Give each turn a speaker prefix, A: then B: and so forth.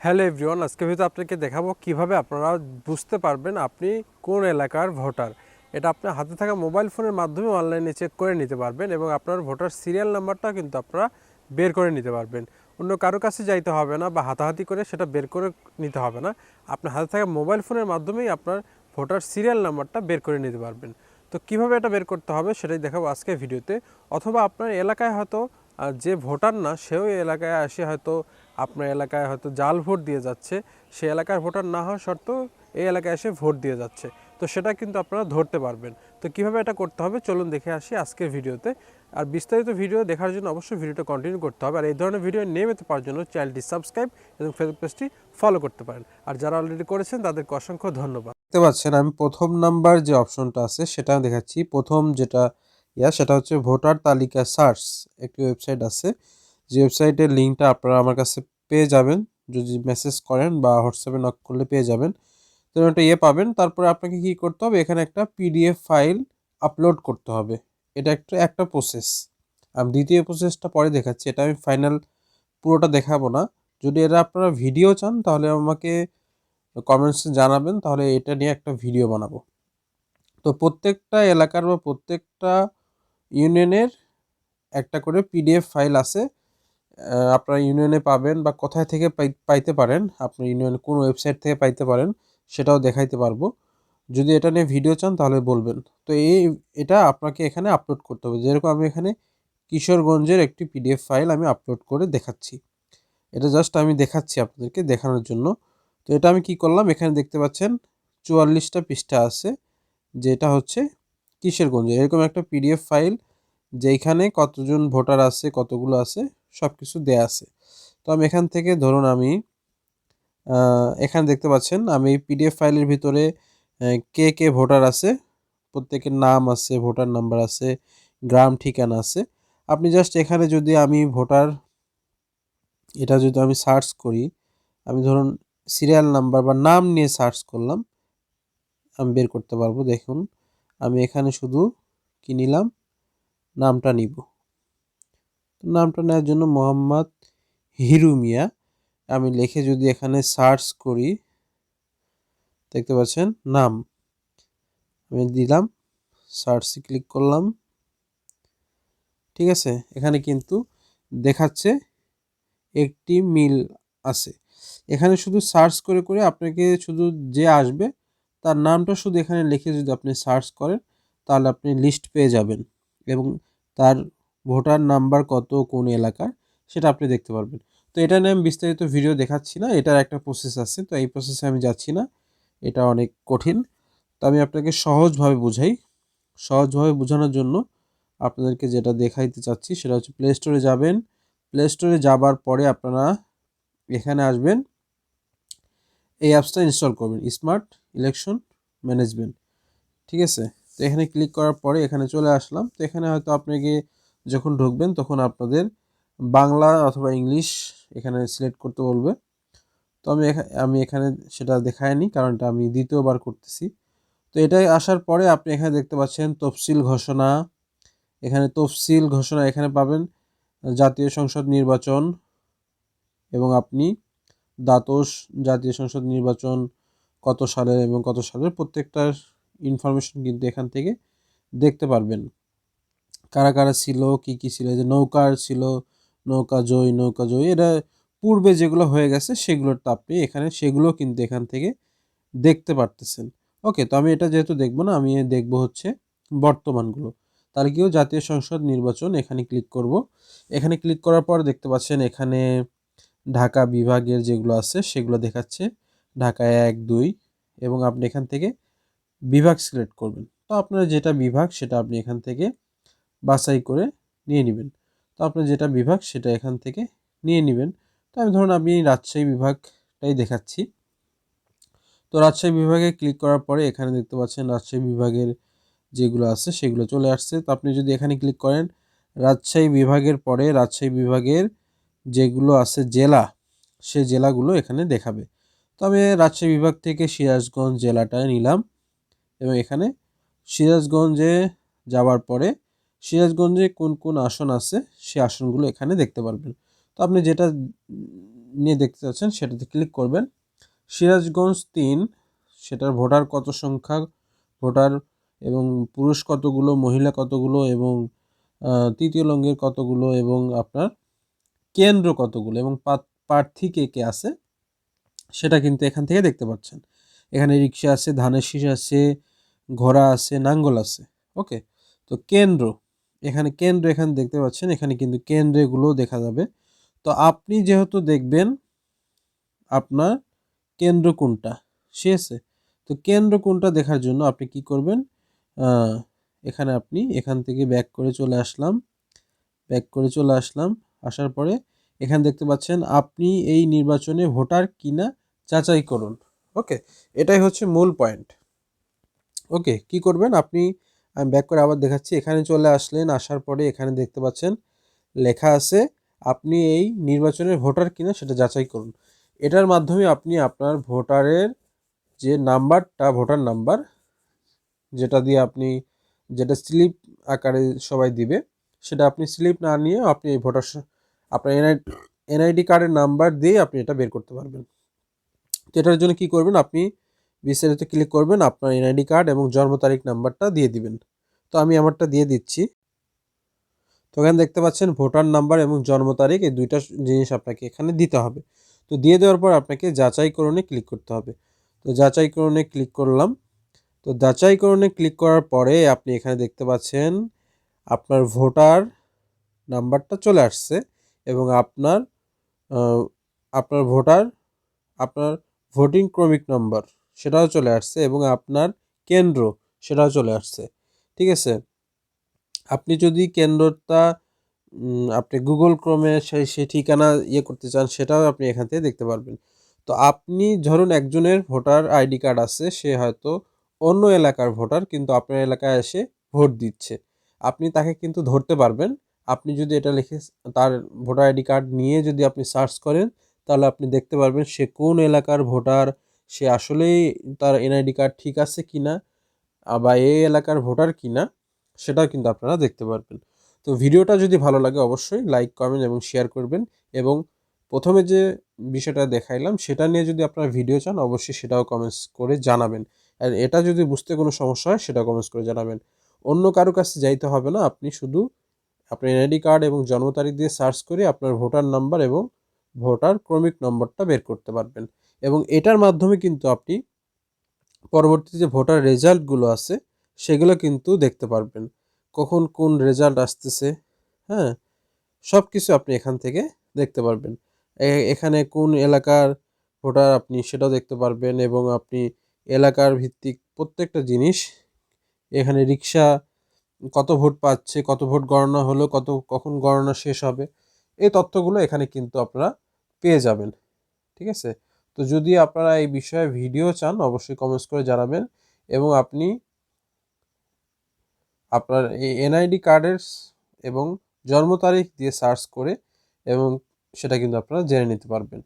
A: Hello everyone, আজকে ভিডিওতে আপনাকে দেখাবো কীভাবে আপনারা বুঝতে পারবেন আপনি কোন এলাকার ভোটার। এটা আপনার হাতে থাকা মোবাইল ফোনের মাধ্যমে অনলাইনে চেক করে নিতে পারবেন এবং আপনার ভোটার সিরিয়াল নাম্বারটা কিন্তু আপনারা বের করে নিতে পারবেন। অন্য কারও কাছে যাইতে হবে না বা হাতাহাতি করে সেটা বের করে নিতে হবে না। আপনার হাতে থাকা মোবাইল ফোনের মাধ্যমেই আপনার ভোটার সিরিয়াল নাম্বারটা বের করে নিতে পারবেন। তো কীভাবে এটা বের করতে হবে সেটাই দেখাবো আজকে ভিডিওতে। অথবা আপনার এলাকায় হয়তো যে ভোটার না, সেও এলাকায় আসে হয়তো আপনার এলাকায় হয়তো জাল ভোট দিয়ে যাচ্ছে, সে এলাকার ভোটার না হওয়া সত্ত্বেও এই এলাকায় এসে ভোট দিয়ে যাচ্ছে। তো সেটা কিন্তু আপনারা ধরতে পারবেন। তো কীভাবে এটা করতে হবে চলুন দেখে আসি আজকের ভিডিওতে। আর বিস্তারিত ভিডিও দেখার জন্য অবশ্যই ভিডিওটা কন্টিনিউ করতে হবে। আর এই ধরনের ভিডিও নিয়মিত পাওয়ার জন্য চ্যানেলটি সাবস্ক্রাইব এবং ফেসবুক পেজটি ফলো করতে পারেন। আর যারা অলরেডি করেছেন, তাদেরকে অসংখ্য ধন্যবাদ। দেখতে পাচ্ছেন, আমি প্রথম নাম্বার যে অপশনটা আছে, সেটা দেখাচ্ছি। প্রথম যেটা, ইয়া, সেটা হচ্ছে ভোটার তালিকা সার্চ একটি ওয়েবসাইট আছে। যে ওয়েবসাইটের লিঙ্কটা আপনারা আমার কাছে পেয়ে যাবেন, যদি মেসেজ করেন বা হোয়াটসঅ্যাপে নক করলে পেয়ে যাবেন। তো একটা ইয়ে পাবেন, তারপরে আপনাকে কি করতে হবে, এখানে একটা পিডিএফ ফাইল আপলোড করতে হবে। এটা একটা একটা প্রসেস আমি দ্বিতীয় প্রসেসটা পরে দেখাচ্ছি, এটা আমি ফাইনাল পুরোটা দেখাবো না। যদি এটা আপনারা ভিডিও চান, তাহলে আমাকে কমেন্টসে জানাবেন, তাহলে এটা নিয়ে একটা ভিডিও বানাবো। তো প্রত্যেকটা এলাকার বা প্রত্যেকটা ইউনিয়নের একটা করে পিডিএফ ফাইল আছে। আপনারা ইউনিয়নে পাবেন বা কোথায় থেকে পাই- পাইতে পারেন আপনার ইউনিয়ন কোন ওয়েবসাইট থেকে পাইতে পারেন, সেটাও দেখাইতে পারব। যদি এটা নিয়ে ভিডিও চান, তাহলে বলবেন। তো এই, এটা আপনাকে এখানে আপলোড করতে হবে। যেরকম আমি এখানে কিশোরগঞ্জের একটি পিডিএফ ফাইল আমি আপলোড করে দেখাচ্ছি। এটা জাস্ট আমি দেখাচ্ছি আপনাদেরকে দেখানোর জন্য। তো এটা আমি কি করলাম? এখানে দেখতে পাচ্ছেন চুয়াল্লিশটা পৃষ্ঠা আছে, যেটা হচ্ছে কিশোরগঞ্জ। এরকম একটা পিডিএফ ফাইল যেইখানে কতজন ভোটার আছে, কতগুলো আছে সব কিছু দেয়া আছে। তো আমি এখান থেকে ধরুন আমি এখানে দেখতে পাচ্ছেন আমি পিডিএফ ফাইলের ভিতরে কে কে ভোটার আছে, প্রত্যেকের নাম আছে, ভোটার নাম্বার আছে, গ্রাম ঠিকানা আছে। আপনি জাস্ট এখানে যদি আমি ভোটার, এটা যদি আমি সার্চ করি, আমি ধরুন সিরিয়াল নাম্বার বা নাম নিয়ে সার্চ করলাম, আমি বের করতে পারব। দেখুন, আমি এখানে শুধু কি নিলাম? নামটা নিব। নামটা নেওয়ার জন্য মোহাম্মদ হিরু মিয়া আমি লিখে যদি এখানে সার্চ করি, দেখতে পাচ্ছেন, নাম। আমি দিলাম সার্চে ক্লিক করলাম। ঠিক আছে, এখানে কিন্তু দেখাচ্ছে একটি মিল আছে। এখানে শুধু সার্চ করে করে আপনাকে শুধু যে আসবে, তার নামটা শুধু এখানে লিখে যদি আপনি সার্চ করেন, তাহলে আপনি লিস্ট পেয়ে যাবেন এবং তার ভোটার নাম্বার কত, কোন এলাকার, সেটা আপনি দেখতে পারবেন। তো এটা নিয়ে আমি বিস্তারিত ভিডিও দেখাচ্ছি না, এটার একটা প্রসেস আছে, তো এই প্রসেসে আমি যাচ্ছি না, এটা অনেক কঠিন। তো আমি আপনাকে সহজভাবে বুঝাই। সহজভাবে বোঝানোর জন্য আপনাদেরকে যেটা দেখাইতে চাচ্ছি, সেটা হচ্ছে প্লে স্টোরে যাবেন। প্লে স্টোরে যাবার পরে আপনারা এখানে আসবেন। এই অ্যাপসটা ইনস্টল করবেন স্মার্ট ইলেকশন ম্যানেজমেন্ট ঠিক আছে? তো এখানে ক্লিক করার পরে এখানে চলে আসলাম। তো এখানে হয়তো আপনাকে যখন ঢুকবেন তখন আপনাদের বাংলা অথবা ইংলিশ এখানে সিলেক্ট করতে বলবে। তো আমি আমি এখানে সেটা দেখায়নি কারণ এটা আমি দ্বিতীয়বার করতেছি। তো এটাই আসার পরে আপনি এখানে দেখতে পাচ্ছেন তফসিল ঘোষণা। এখানে তফসিল ঘোষণা এখানে পাবেন জাতীয় সংসদ নির্বাচন এবং আপনি দ্বাদশ জাতীয় সংসদ নির্বাচন কত সালের এবং কত সালের প্রত্যেকটার ইনফরমেশন কিন্তু এখান থেকে দেখতে পারবেন। কারা কারা ছিল, কি কি ছিল যে নৌকার ছিল, নৌকা জয় নৌকা জয় এটা পূর্বে যেগুলো হয়ে গেছে সেগুলোর আপনি এখানে সেগুলো কিন্তু এখান থেকে দেখতে পারতেছেন। ওকে, তো আমি এটা যেহেতু দেখব না, আমি দেখব হচ্ছে বর্তমানগুলো। তাহলে কিও জাতীয় সংসদ নির্বাচন, এখানে ক্লিক করব। এখানে ক্লিক করার পর দেখতে পাচ্ছেন এখানে ঢাকা বিভাগের যেগুলো আছে সেগুলো দেখাচ্ছে। ঢাকা এক, দুই এবং আপনি এখান থেকে বিভাগ সিলেক্ট করবেন। তো আপনার যেটা বিভাগ সেটা আপনি এখান থেকে বাছাই করে নিয়ে নেবেন। তো আপনার যেটা বিভাগ সেটা এখান থেকে নিয়ে নেবেন। তো আমি ধরুন আমি রাজশাহী বিভাগটাই দেখাচ্ছি। তো রাজশাহী বিভাগে ক্লিক করার পরে এখানে দেখতে পাচ্ছেন রাজশাহী বিভাগের যেগুলো আছে সেগুলো চলে আসছে। তো আপনি যদি এখানে ক্লিক করেন, রাজশাহী বিভাগের পরে রাজশাহী বিভাগের যেগুলো আছে জেলা, সে জেলাগুলো এখানে দেখাবে। তো আমি রাজশাহী বিভাগ থেকে সিরাজগঞ্জ জেলাটা নিলাম এবং এখানে সিরাজগঞ্জে যাওয়ার পরে সিরাজগঞ্জে কোন কোন আসন আছে সে আসনগুলো এখানে দেখতে পারবেন। তো আপনি যেটা নিয়ে দেখতে চাচ্ছেন সেটাতে ক্লিক করবেন। সিরাজগঞ্জ তিন, সেটার ভোটার কত সংখ্যা, ভোটার এবং পুরুষ কতগুলো, মহিলা কতগুলো এবং তৃতীয় লঙ্গের কতগুলো এবং আপনার কেন্দ্র কতগুলো এবং প্রার্থী কে কে আছে, সেটা কিন্তু এখান থেকে দেখতে পাচ্ছেন। এখানে রিক্সা আছে, ধানের শীষ আছে, ঘোড়া আছে, নাঙ্গল আছে, ওকে? তো কেন্দ্র। এখানে কেন্দ্র এখানে দেখতে পাচ্ছেন, এখানে কিন্তু কেন্দ্রগুলো দেখা যাবে। তো আপনি যেহেতু দেখবেন আপনার কেন্দ্র কোনটা, ঠিক আছে? তো কেন্দ্র কোনটা দেখার জন্য আপনি কি করবেন? এখানে আপনি এখান থেকে ব্যাক করে চলে আসলাম ব্যাক করে চলে আসলাম, আসার পরে এখানে দেখতে পাচ্ছেন আপনি এই নির্বাচনে ভোটার কিনা যাচাই করুন ওকে এটাই হচ্ছে মূল পয়েন্ট ওকে কি করবেন? আপনি আমি ব্যাক করে আবার দেখাচ্ছি। এখানে চলে আসলেন, আসার পরে এখানে দেখতে পাচ্ছেন, লেখা আছে, আপনি এই নির্বাচনের ভোটার কিনা সেটা যাচাই করুন। এটার মাধ্যমে আপনি আপনার ভোটারের যে নাম্বারটা, ভোটার নাম্বার, যেটা দিয়ে আপনি, যেটা স্লিপ আকারে সবাই দিবে, সেটা আপনি স্লিপ না নিয়ে আপনি এই ভোটার আপনার এনআই এনআইডি কার্ডের নাম্বার দিয়ে আপনি এটা বের করতে পারবেন। তো এটার জন্য কি করবেন? আপনি বিস্তারিত ক্লিক করবেন, আপনার এনআইডি কার্ড এবং জন্ম তারিখ নাম্বারটা দিয়ে দিবেন। তো আমি আমারটা দিয়ে দিচ্ছি। তো এখানে দেখতে পাচ্ছেন ভোটার নাম্বার এবং জন্ম তারিখ, এই দুইটা জিনিস আপনাকে এখানে দিতে হবে। তো দিয়ে দেওয়ার পর আপনাকে যাচাইকরণে ক্লিক করতে হবে। তো যাচাইকরণে ক্লিক করলাম। তো যাচাইকরণে ক্লিক করার পরে আপনি এখানে দেখতে পাচ্ছেন আপনার ভোটার নাম্বারটা চলে আসছে এবং আপনার আপনার ভোটার, আপনার ভোটিং ক্রমিক নাম্বার সেটাও চলে আসছে এবং আপনার কেন্দ্র সেটাও চলে আসছে। ঠিক আছে? আপনি যদি কেন্দ্রটা আপনি গুগল ক্রমে সেই সেই ঠিকানা ইয়ে করতে চান, সেটাও আপনি এখান থেকে দেখতে পারবেন। তো আপনি ধরুন একজনের ভোটার আইডি কার্ড আছে, সে হয়তো অন্য এলাকার ভোটার, কিন্তু আপনার এলাকায় এসে ভোট দিচ্ছে। আপনি তাকে কিন্তু ধরতে পারবেন। আপনি যদি এটা লিখে তার ভোটার আইডি কার্ড নিয়ে যদি আপনি সার্চ করেন, তাহলে আপনি দেখতে পারবেন সে কোন এলাকার ভোটার, সে আসলেই তার এনআইডি কার্ড ঠিক আছে কিনা। আ- বা এই এলাকার ভোটার কিনা, সেটাও কিন্তু আপনারা দেখতে পারবেন। তো ভিডিওটা যদি ভালো লাগে অবশ্যই লাইক, কমেন্ট এবং শেয়ার করবেন এবং প্রথমে যে বিষয়টা দেখাইলাম, সেটা নিয়ে যদি আপনারা ভিডিও চান, অবশ্যই সেটাও কমেন্টস করে জানাবেন। আর এটা যদি বুঝতে কোনো সমস্যা হয় সেটা কমেন্টস করে জানাবেন। অন্য কারও কাছে যাইতে হবে না, আপনি শুধু আপনার এনআইডি কার্ড এবং জন্ম তারিখ দিয়ে সার্চ করে আপনার ভোটার নাম্বার এবং ভোটার ক্রমিক নম্বরটা বের করতে পারবেন। এবং এটার মাধ্যমে কিন্তু আপনি পরবর্তী যে ভোটার রেজাল্টগুলো আছে, সেগুলো কিন্তু দেখতে পারবেন। কখন কোন রেজাল্ট আসতেছে হ্যাঁ? সব কিছু আপনি এখান থেকে দেখতে পারবেন। এখানে কোন এলাকার ভোটার আপনি সেটাও দেখতে পারবেন এবং আপনি এলাকার ভিত্তিক প্রত্যেকটা জিনিস, এখানে রিক্সা কত ভোট পাচ্ছে, কত ভোট গণনা হলো, কত, কখন গণনা শেষ হবে, এই তথ্যগুলো এখানে কিন্তু আপনারা পেয়ে যাবেন। ঠিক আছে? তো যদি আপনারা এই বিষয়ে ভিডিও চান, অবশ্যই কমেন্টস করে জানাবেন এবং আপনি আপনার এই এনআইডি কার্ডের এবং জন্ম তারিখ দিয়ে সার্চ করে এবং সেটা কিন্তু আপনারা জেনে নিতে পারবেন।